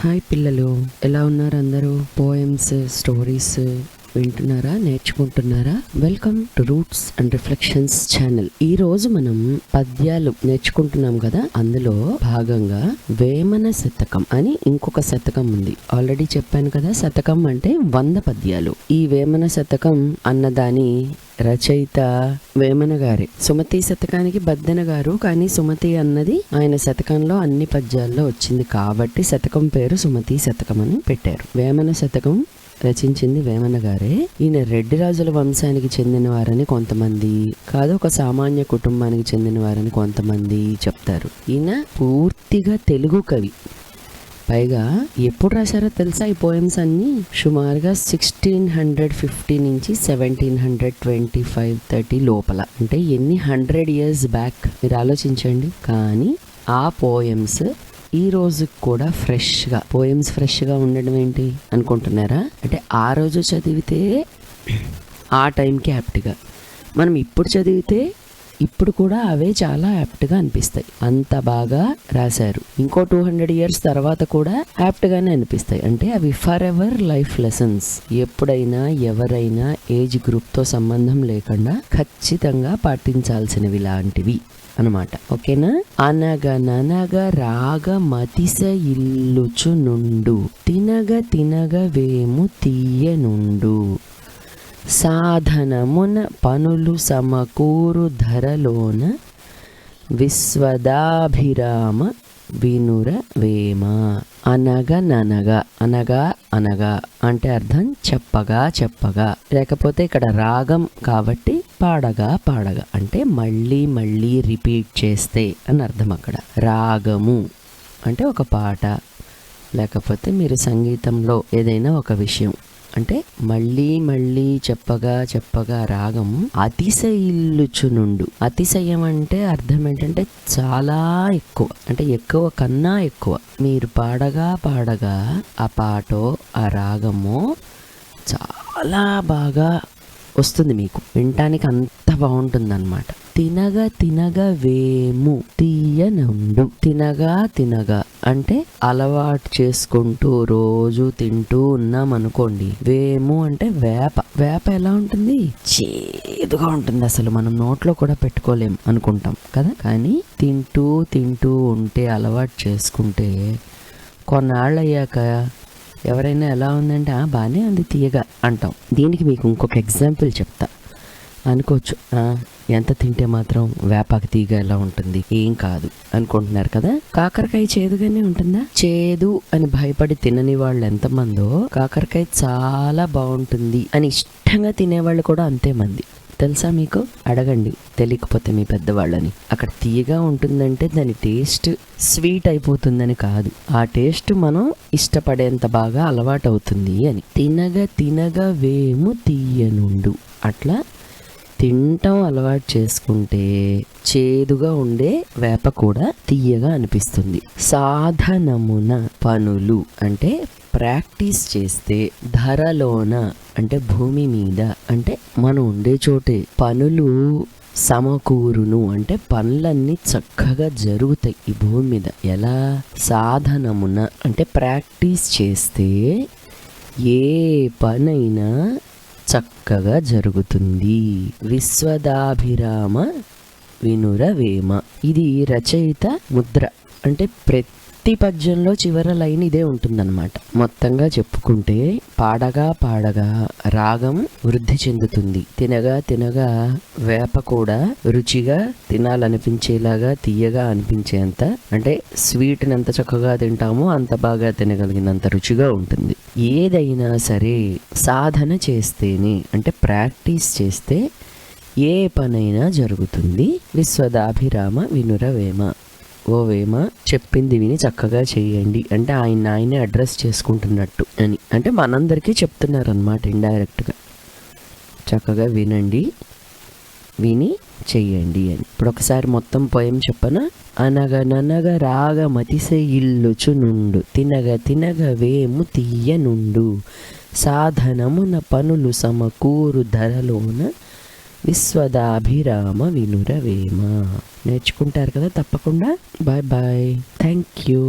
Hi పిల్లలు ఎలా ఉన్నారు అందరూ? పోయమ్స్ స్టోరీస్ వింటున్నారా? నేర్చుకుంటున్నారా? Welcome to roots and reflections channel ఈ రోజు మనం పద్యాలు నేర్చుకుంటున్నాం కదా? అందులో భాగంగా వేమన శతకం అని ఇంకొక శతకం ఉంది. ఆల్రెడీ చెప్పాను కదా శతకం అంటే వంద పద్యాలు. ఈ వేమన శతకం అన్నదాని రచయిత వేమన గారే. సుమతి శతకానికి బద్దెన గారు కానీ సుమతి అన్నది ఆయన శతకంలో అన్ని పద్యాల్లో వచ్చింది. కాబట్టి శతకం పేరు సుమతి శతకం అని పెట్టారు. వేమన శతకం రచించింది వేమన గారే. ఈయన రెడ్డి రాజుల వంశానికి చెందిన వారని కొంతమంది కాదు ఒక సామాన్య కుటుంబానికి చెందిన వారని కొంతమంది చెప్తారు. ఈయన పూర్తిగా తెలుగు కవి. పైగా ఎప్పుడు రాశారో తెలుసా ఈ పోయమ్స్ అన్ని? సుమారుగా సిక్స్టీన్ హండ్రెడ్ ఫిఫ్టీ నుంచి seventeen hundred twenty five thirty లోపల. అంటే ఎన్ని హండ్రెడ్ ఇయర్స్ బ్యాక్ మీరు ఆలోచించండి. కానీ ఆ పోయమ్స్ ఈ రోజు కూడా ఫ్రెష్గా పోయమ్స్ ఫ్రెష్గా ఉండడం ఏంటి అనుకుంటున్నారా? అంటే ఆ రోజు చదివితే ఆ టైంకి యాప్ట్గా. మనం ఇప్పుడు చదివితే ఇప్పుడు కూడా అవే చాలా యాప్ట్గా అనిపిస్తాయి. అంత బాగా రాశారు. ఇంకో టూ హండ్రెడ్ ఇయర్స్ తర్వాత కూడా యాప్ట్గానే అనిపిస్తాయి. అంటే అవి ఫర్ ఎవర్ లైఫ్ లెసన్స్. ఎప్పుడైనా ఎవరైనా ఏజ్ గ్రూప్తో సంబంధం లేకుండా ఖచ్చితంగా పాటించాల్సినవి లాంటివి. అనమాట ఓకేనా? అనగ ననగ రాగ మతిస ఇల్లుచు నుండు తినగ తినగ వేము తీయనుండు సాధనమున పనులు సమకూరు ధరలోన విశ్వదాభిరామ వినుర వేమ. అనగననగా అనగా అనగా అంటే అర్థం చెప్పగా చెప్పగా. లేకపోతే ఇక్కడ రాగం కాబట్టి పాడగా పాడగా అంటే మళ్ళీ మళ్ళీ రిపీట్ చేస్తే అని అర్థం అక్కడ. రాగము అంటే ఒక పాట లేకపోతే మీరు సంగీతంలో ఏదైనా ఒక విషయం. అంటే మళ్ళీ మళ్ళీ చెప్పగా చెప్పగా రాగం అతిశయిల్లుచునుండు. అతిశయం అంటే అర్థం ఏంటంటే చాలా ఎక్కువ అంటే ఎక్కువ కన్నా ఎక్కువ. మీరు పాడగా పాడగా ఆ పాటో ఆ రాగమో చాలా బాగా వస్తుంది మీకు. వినటానికి అంత బాగుంటుంది అనమాట తినగా వేము తీయనుండు తినగా తినగా అంటే అలవాటు చేసుకుంటూ రోజు తింటూ ఉన్నాం అనుకోండి వేము అంటే వేప. వేప ఎలా ఉంటుంది? చేదుగా ఉంటుంది అసలు. మనం నోట్లో కూడా పెట్టుకోలేం అనుకుంటాం కదా. కానీ తింటూ తింటూ ఉంటే అలవాటు చేసుకుంటే కొన్నాళ్ళు అయ్యాక ఎవరైనా ఎలా ఉందంటే బాగానే ఉంది తీయగా అంటాం. దీనికి మీకు ఇంకొక ఎగ్జాంపుల్ చెప్తా. అనుకోవచ్చు ఎంత తింటే మాత్రం వేపాకు తీగ ఎలా ఉంటుంది? ఏం కాదు. అనుకుంటున్నారు కదా? కాకరకాయ చేదుగానే ఉంటుందా? చేదు అని భయపడి తినని వాళ్ళు ఎంతమందో కాకరకాయ చాలా బాగుంటుంది అని ఇష్టంగా తినేవాళ్ళు కూడా అంతే మంది. తెలుసా మీకు? అడగండి. తెలియకపోతే మీ పెద్దవాళ్ళని. అక్కడ తీయగా ఉంటుందంటే దాని టేస్ట్ స్వీట్ అయిపోతుందని కాదు. ఆ టేస్ట్ మనం ఇష్టపడేంత బాగా అలవాటు అవుతుంది అని. తినగా తినగా వేము తీయనుండు. అట్లా తింటాం అలవాటు చేసుకుంటే చేదుగా ఉండే వేప కూడా తీయగా అనిపిస్తుంది. సాధనమున పనులు అంటే ప్రాక్టీస్ చేస్తే ధరలోన అంటే భూమి మీద అంటే మనం ఉండే చోటే పనులు సమకూరును అంటే పనులన్నీ చక్కగా జరుగుతాయి ఈ భూమి మీద. ఎలా? సాధనమున అంటే ప్రాక్టీస్ చేస్తే ఏ పనైనా చక్కగా జరుగుతుంది. విశ్వదాభిరామ వినురవేమ ఇది రచయిత ముద్ర. అంటే ప్రతి పద్యంలో చివర లైన్ ఇదే ఉంటుందన్నమాట. మొత్తంగా చెప్పుకుంటే పాడగా పాడగా రాగం వృద్ధి చెందుతుంది. తినగా తినగా వేప కూడా రుచిగా తినాలనిపించేలాగా తీయగా అనిపించేంత అంటే స్వీట్ని ఎంత చక్కగా తింటామో అంత బాగా తినగలిగినంత రుచిగా ఉంటుంది. ఏదైనా సరే సాధన చేస్తేనే అంటే ప్రాక్టీస్ చేస్తే ఏ పనైనా జరుగుతుంది. విశ్వదాభిరామ వినురవేమ. ఓ వేమ చెప్పింది విని చక్కగా చేయండి. అంటే ఆయన ఆయనే అడ్రస్ చేసుకుంటున్నట్టు అని. అంటే మనందరికీ చెప్తున్నారనమాట ఇండైరెక్ట్గా. చక్కగా వినండి విని చెయ్యండి అని. ఇప్పుడు ఒకసారి మొత్తం పోయం చెప్పన అనగననగ రాగ మతిసే ఇల్లుచు నుండు తినగ తినగ వేము తీయనుండు సాధనమున పనులు సమకూరు ధరలోన విశ్వదాభిరామ వినురవేమ. నేర్చుకుంటారు కదా తప్పకుండా. బాయ్ బాయ్ థ్యాంక్ యూ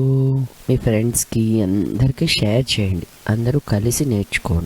మీ ఫ్రెండ్స్కి అందరికీ షేర్ చేయండి. అందరూ కలిసి నేర్చుకోండి.